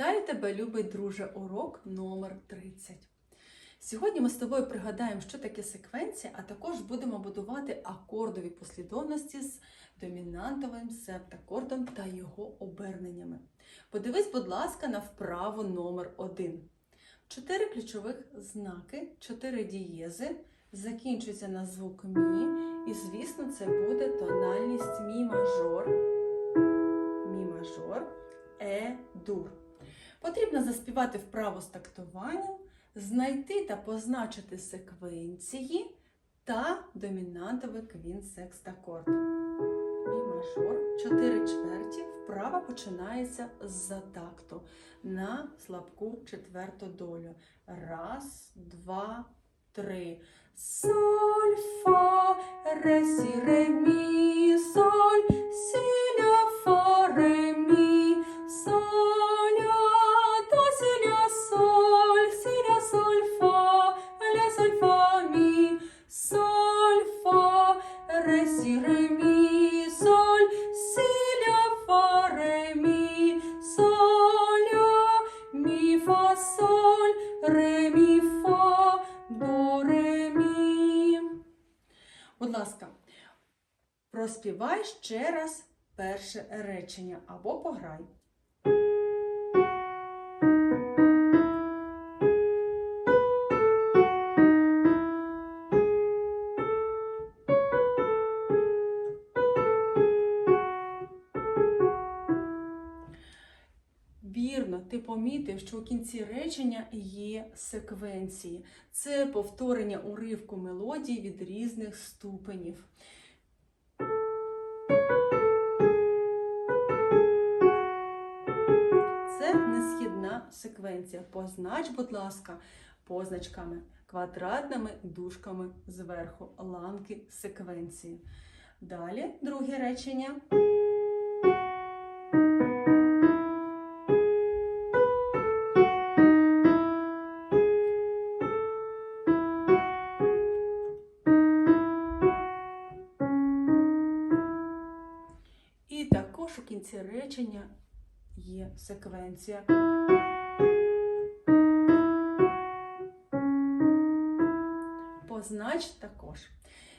Вітаю тебе, любий друже, урок номер 30. Сьогодні ми з тобою пригадаємо, що таке секвенція, а також будемо будувати акордові послідовності з домінантовим септакордом та його оберненнями. Подивись, будь ласка, на вправу номер 1. Чотири ключових знаки, чотири дієзи закінчуються на звук мі, і, звісно, це буде тональність мі мажор, мі мажор, е дур. Потрібно заспівати вправо з тактуванням, знайти та позначити секвенції та домінантовий квінсекстакорд. Мі мажор, 4 чверті, вправа починається з такту на слабку четверту долю. Раз, два, три. Соль, фа, ре, сі, ре, мі, соль, сі, проспівай ще раз перше речення або пограй. Вірно, ти помітив, що у кінці речення є секвенції. Це повторення уривку мелодії від різних ступенів. Секвенція. Познач, будь ласка, позначками, квадратними дужками зверху, ланки секвенції. Далі друге речення. І також у кінці речення є секвенція. Познач також.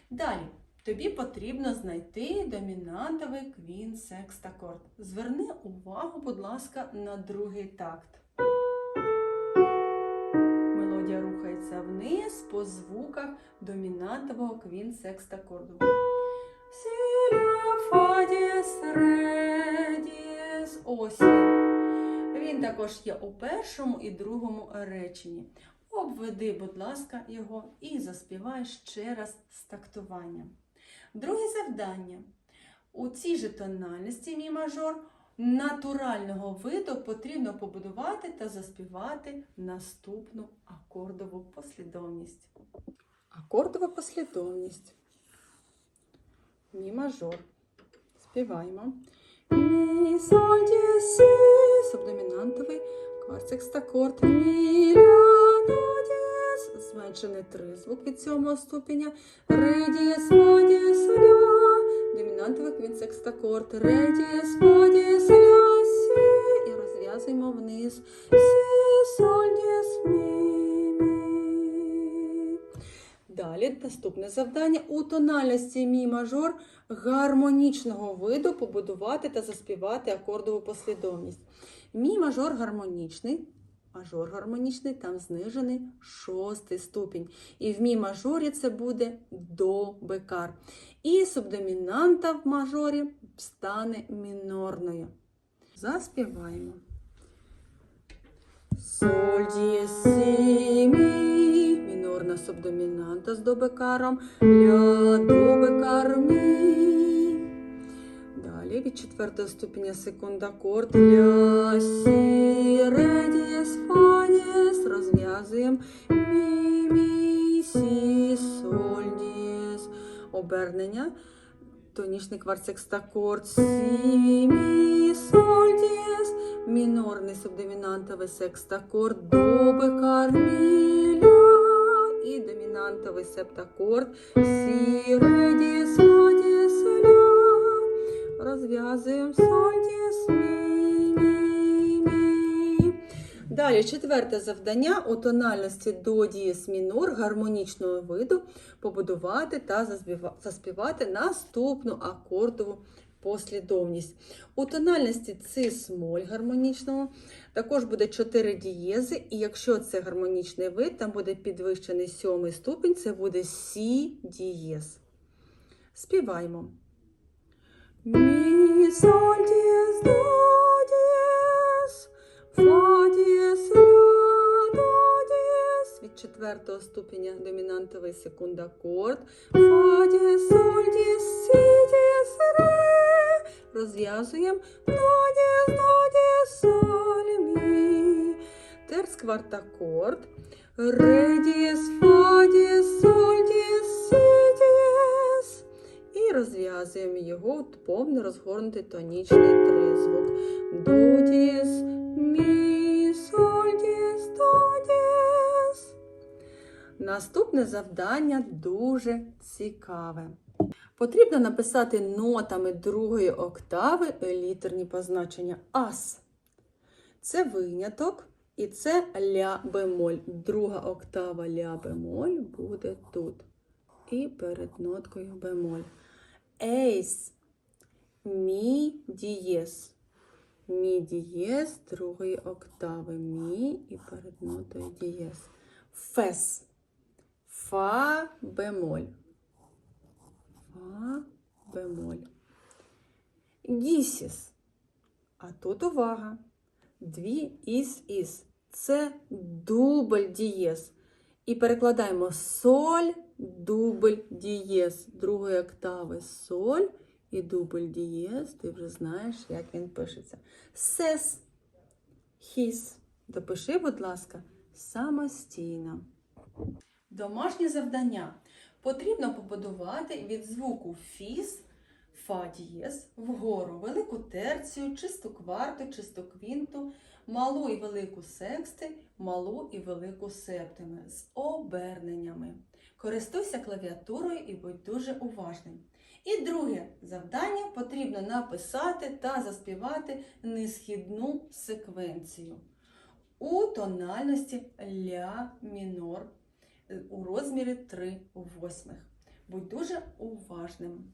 Далі. Тобі потрібно знайти домінантовий квін-секстакорд. Зверни увагу, будь ласка, на другий такт. Мелодія рухається вниз по звуках домінантового ля, фа, дієс. Ось. Він також є у першому і другому реченні. Обведи, будь ласка, його і заспівай ще раз з тактуванням. Друге завдання. У цій же тональності мі мажор натурального виду потрібно побудувати та заспівати наступну акордову послідовність. Акордова послідовність. Мі мажор. Співаємо. Мі, соль, сі, субдомінантовий кварцекстакорд. Мі, ля, до, дієс. Зменшений тризвук від сьомого ступеня. Ре, дієс, фа, дієс, ля. Домінантовий квінсекстакорд. Ре, дієс, фа, дієс, ля, сі. І розв'язуємо вниз. Сі, соль, дієс, мі, мі. Далі наступне завдання у тональності мі мажор гармонічного виду побудувати та заспівати акордову послідовність. Мі мажор гармонічний, мажор гармонічний, там знижений шостий ступінь. І в мі мажорі це буде до бекар. І субдомінанта в мажорі стане мінорною. Заспіваємо. Соль дієс сі мі, мінорна субдомінанта з добекаром, ля до бекар мі. Далі від четвертого ступеня секунд акорд ля сі ре дієс фа дієс. Розв'язуємо мі мі сі соль дієс. Обернення. Тонічний кварцекстакорд сі мі соль дієс. Мінорний субдомінантовий секстакорд до бекар мі ля. І домінантовий септакорд сі ре дієс. Розв'язуємо дієс мі. Далі четверте завдання у тональності до дієс мінор гармонічного виду побудувати та заспівати наступну акордову послідовність. У тональності цис моль гармонічного також буде 4 дієзи, і якщо це гармонічний вид, там буде підвищений сьомий ступінь, це буде сі дієз. Співаємо. Четвертого ступеня домінантовий секунд акорд. Фа, дієз, соль, дієз, сі, дієз, ре. Розв'язуємо. До, дієз, до, дієз, соль, мі. Терц квартакорд. Ре, дієз, фа, дієз, соль, дієз, сі. І розв'язуємо його в повний розгорнутий тонічний тризвук. До дієс, мі, соль дієс, до дієс. Наступне завдання дуже цікаве. Потрібно написати нотами другої октави літерні позначення ас. Це виняток, і це ля бемоль. Друга октава ля бемоль буде тут. І перед ноткою бемоль. Ейс. Мі дієс. Мі дієс другої октави. Мі і перед нотою дієс. Фес. Фа бемоль. Фа бемоль. Дісіс. А тут увага. Дві іс іс. Це дубль дієс. І перекладаємо соль, дубль дієс. Другої октави соль і дубль дієс. Ти вже знаєш, як він пишеться. Сес. Хіс. Допиши, будь ласка, самостійно. Домашнє завдання. Потрібно побудувати від звуку фіс, фа дієс, вгору велику терцію, чисту кварту, чисту квінту, малу і велику сексти, малу і велику септими з оберненнями. Користуйся клавіатурою і будь дуже уважним. І друге завдання потрібно написати та заспівати несхідну секвенцію у тональності ля мінор е, у розмірі 3 восьмих. Будь дуже уважним.